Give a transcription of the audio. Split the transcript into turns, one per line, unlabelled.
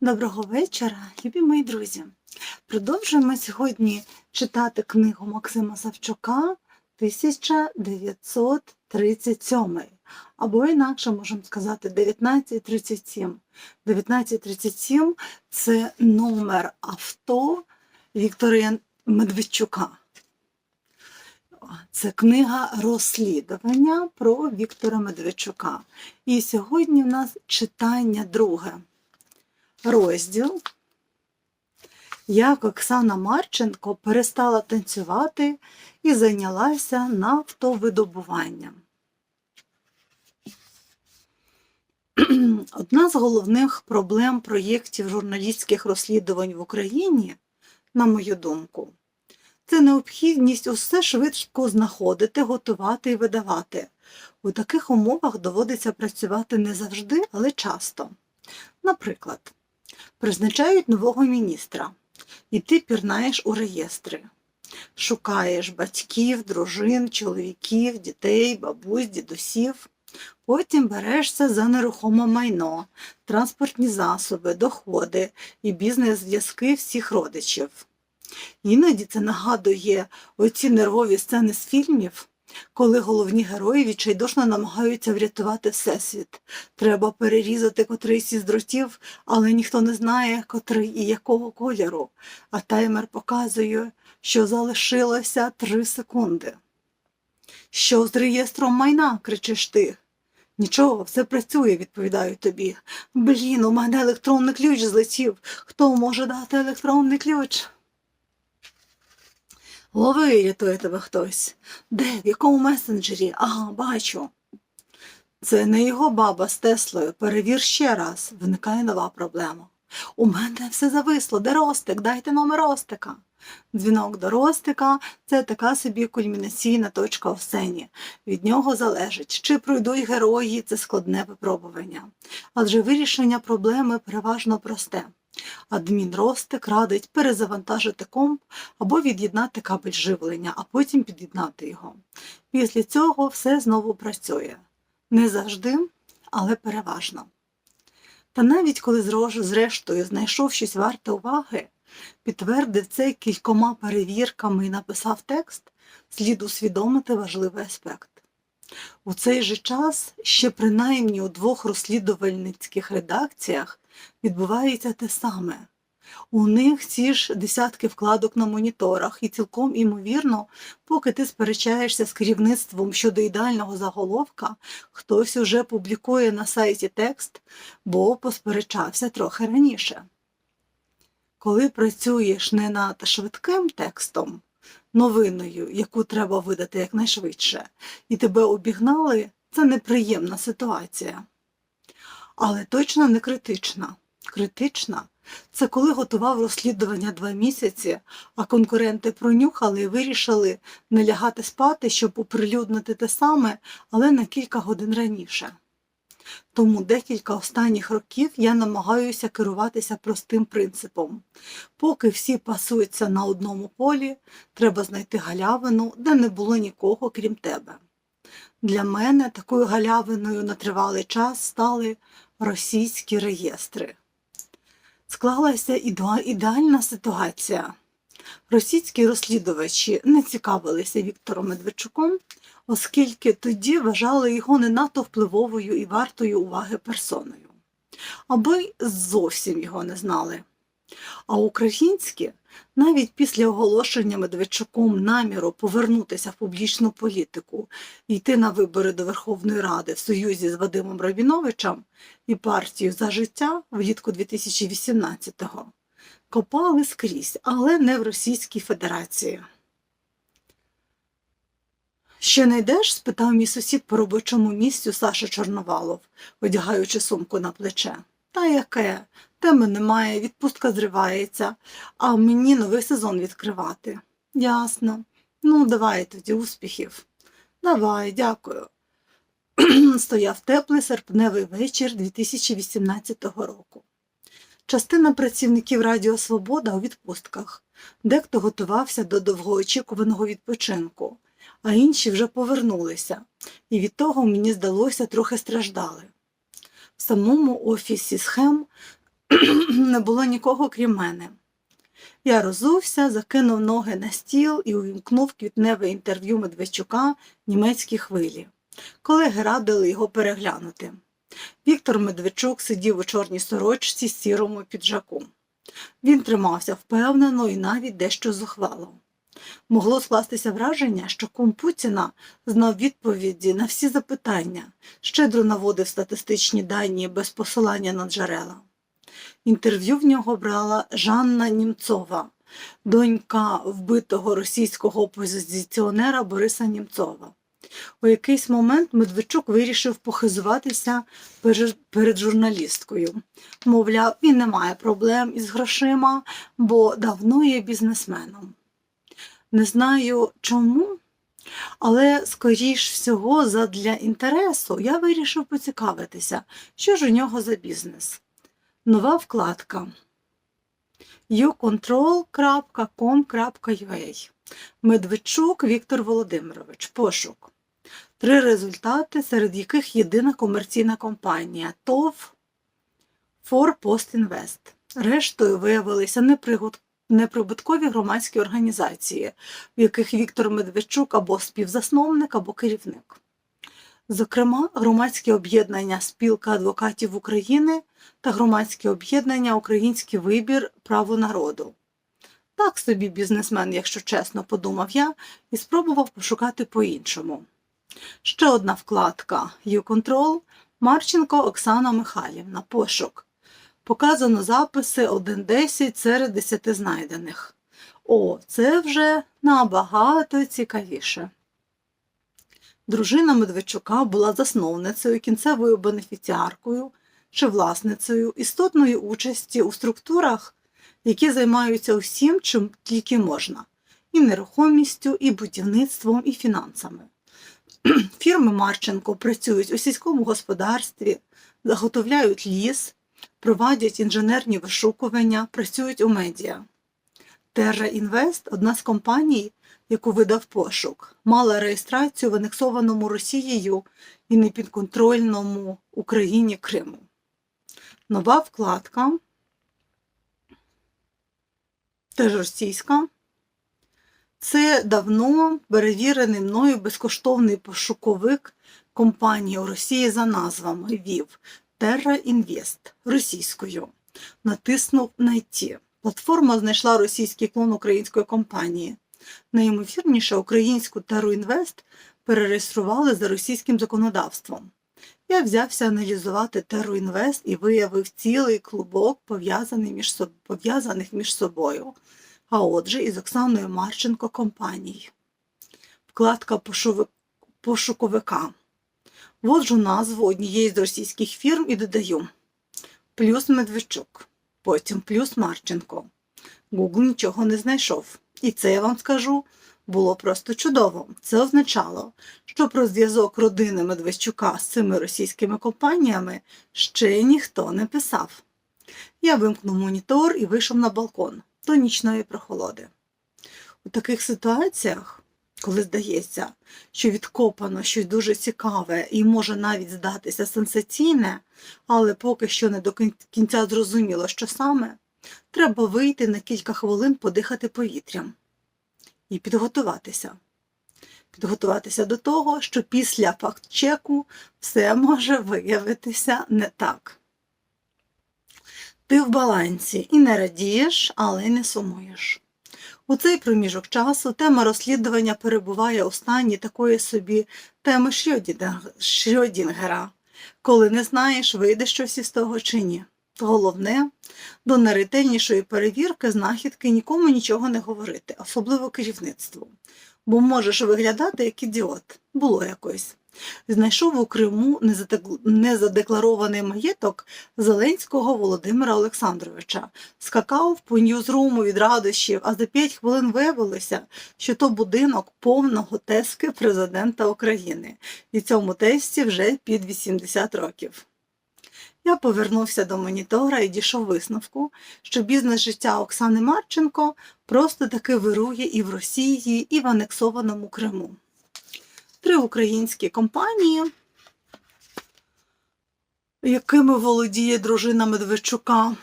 Доброго вечора, любі мої друзі. Продовжуємо сьогодні читати книгу Максима Савчука 1937, або інакше можемо сказати 1937. 1937 це номер авто Віктора Медведчука. Це книга розслідування про Віктора Медведчука. І сьогодні в нас читання друге розділ, як Оксана Марченко перестала танцювати і зайнялася нафтовидобуванням. Одна з головних проблем проєктів журналістських розслідувань в Україні, на мою думку, це необхідність усе швидко знаходити, готувати і видавати. У таких умовах доводиться працювати не завжди, але часто. Наприклад, призначають нового міністра, і ти пірнаєш у реєстри. Шукаєш батьків, дружин, чоловіків, дітей, бабусь, дідусів. Потім берешся за нерухоме майно, транспортні засоби, доходи і бізнес-зв'язки всіх родичів. Іноді це нагадує оці нервові сцени з фільмів, коли головні герої відчайдушно намагаються врятувати всесвіт. Треба перерізати котрийсь із дротів, але ніхто не знає, котрий і якого кольору, а таймер показує, що залишилося три секунди. Що з реєстром майна? кричиш ти. Нічого, все працює, відповідаю тобі. Блін, у мене електронний ключ злетів. Хто може дати електронний ключ? Лови, рятує тебе хтось. Де? В якому месенджері? Ага, бачу. Це не його баба з Теслою. Перевір ще раз. Виникає нова проблема. У мене все зависло. Де Ростик? Дайте номер Ростика. Дзвінок до Ростика це така собі кульмінаційна точка в сцені. Від нього залежить, чи пройдуть герої це складне випробування. Адже вирішення проблеми переважно просте. Адмін Ростик радить перезавантажити комп або від'єднати кабель живлення, а потім під'єднати його. Після цього все знову працює. Не завжди, але переважно. Та навіть коли зрештою знайшов щось варте уваги, підтвердив це кількома перевірками і написав текст, слід усвідомити важливий аспект. У цей же час ще принаймні у двох розслідувальницьких редакціях відбувається те саме. У них ці ж десятки вкладок на моніторах, і цілком імовірно, поки ти сперечаєшся з керівництвом щодо ідеального заголовка, хтось уже публікує на сайті текст, бо посперечався трохи раніше. Коли працюєш не над швидким текстом, новиною, яку треба видати якнайшвидше, і тебе обігнали, це неприємна ситуація. Але точно не критична. Критична це коли готував розслідування два місяці, а конкуренти пронюхали і вирішили не лягати спати, щоб оприлюднити те саме, але на кілька годин раніше. Тому декілька останніх років я намагаюся керуватися простим принципом. Поки всі пасуються на одному полі, треба знайти галявину, де не було нікого, крім тебе. Для мене такою галявиною на тривалий час стали російські реєстри. Склалася ідеальна ситуація. Російські розслідувачі не цікавилися Віктором Медведчуком, оскільки тоді вважали його не надто впливовою і вартою уваги персоною, або й зовсім його не знали. А українські, навіть після оголошення Медведчуком наміру повернутися в публічну політику йти на вибори до Верховної Ради в союзі з Вадимом Рабіновичем і партією за життя влітку 2018-го, копали скрізь, але не в Російській Федерації. Ще не йдеш? спитав мій сусід по робочому місцю Саша Чорновалов, одягаючи сумку на плече. Та яке? Теми немає, відпустка зривається, а мені новий сезон відкривати. Ясно. Ну, давай тоді успіхів. Давай, дякую. Стояв теплий серпневий вечір 2018 року. Частина працівників Радіо Свобода у відпустках. Дехто готувався до довгоочікуваного відпочинку, а інші вже повернулися, і від того мені здалося трохи страждали. В самому офісі схем не було нікого крім мене. Я розувся, закинув ноги на стіл і увімкнув квітневе інтерв'ю Медведчука німецькі хвилі. Колеги радили його переглянути. Віктор Медведчук сидів у чорній сорочці з сірому піджаку. Він тримався впевнено і навіть дещо зухвало. Могло скластися враження, що кум Путіна знав відповіді на всі запитання, щедро наводив статистичні дані без посилання на джерела. Інтерв'ю в нього брала Жанна Німцова, донька вбитого російського опозиціонера Бориса Німцова. У якийсь момент Медведчук вирішив похизуватися перед- журналісткою. Мовляв, він не має проблем із грошима, бо давно є бізнесменом. Не знаю чому, але, скоріш всього, задля інтересу я вирішив поцікавитися, що ж у нього за бізнес. Нова вкладка ucontrol.com.ua Медведчук Віктор Володимирович. Пошук. Три результати, серед яких єдина комерційна компанія ТОВ For Post Invest. Рештою виявилися неприбуткові громадські організації, в яких Віктор Медведчук або співзасновник, або керівник. Зокрема, громадське об'єднання Спілка адвокатів України та громадське об'єднання Український вибір право народу. Так собі бізнесмен, якщо чесно, подумав я, і спробував пошукати по-іншому. Ще одна вкладка YouControl Марченко Оксана Михайлівна. Пошук. Показано записи 1.10 серед 10 знайдених. О, це вже набагато цікавіше. Дружина Медведчука була засновницею, кінцевою бенефіціаркою чи власницею істотної участі у структурах, які займаються усім, чим тільки можна: і нерухомістю, і будівництвом, і фінансами. Фірми Марченко працюють у сільському господарстві, заготовляють ліс, проводять інженерні вишукування, працюють у медіа. Терра Інвест одна з компаній, яку видав пошук, мала реєстрацію в анексованому Росією і непідконтрольному Україні Криму. Нова вкладка, теж російська. Це давно перевірений мною безкоштовний пошуковик компанії у Росії за назвами ВІВ Terra Invest російською. Натиснув «Найти». Платформа знайшла російський клон української компанії. Найімовірніше, українську Terra Invest перереєстрували за російським законодавством. Я взявся аналізувати Terra Invest і виявив цілий клубок пов'язаний між соб- пов'язаних між собою а отже із Оксаною Марченко компаній. Вкладка пошуви- пошуковика. Вводжу назву однієї з російських фірм і додаю плюс Медведчук, потім плюс Марченко. Google нічого не знайшов. І це я вам скажу було просто чудово. Це означало, що про зв'язок родини Медведчука з цими російськими компаніями ще ніхто не писав. Я вимкнув монітор і вийшов на балкон до нічної прохолоди. У таких ситуаціях, коли здається, що відкопано щось дуже цікаве і може навіть здатися сенсаційне, але поки що не до кінця зрозуміло, що саме, треба вийти на кілька хвилин подихати повітрям і підготуватися. Підготуватися до того, що після факт-чеку все може виявитися не так. Ти в балансі і не радієш, але й не сумуєш. У цей проміжок часу тема розслідування перебуває у стані такої собі теми Шрьодінгера, коли не знаєш, вийде щось із того чи ні. Головне, до найретельнішої перевірки знахідки нікому нічого не говорити, особливо керівництву. Бо можеш виглядати як ідіот. Було якось. Знайшов у Криму незадекларований маєток Зеленського Володимира Олександровича. Скакав по ньюзруму від радощів, а за п'ять хвилин виявилося, що то будинок повного тески президента України. І цьому тесті вже під 80 років. Я повернувся до монітора і дійшов висновку, що бізнес життя Оксани Марченко просто таки вирує і в Росії, і в анексованому Криму. Три українські компанії, якими володіє дружина Медведчука,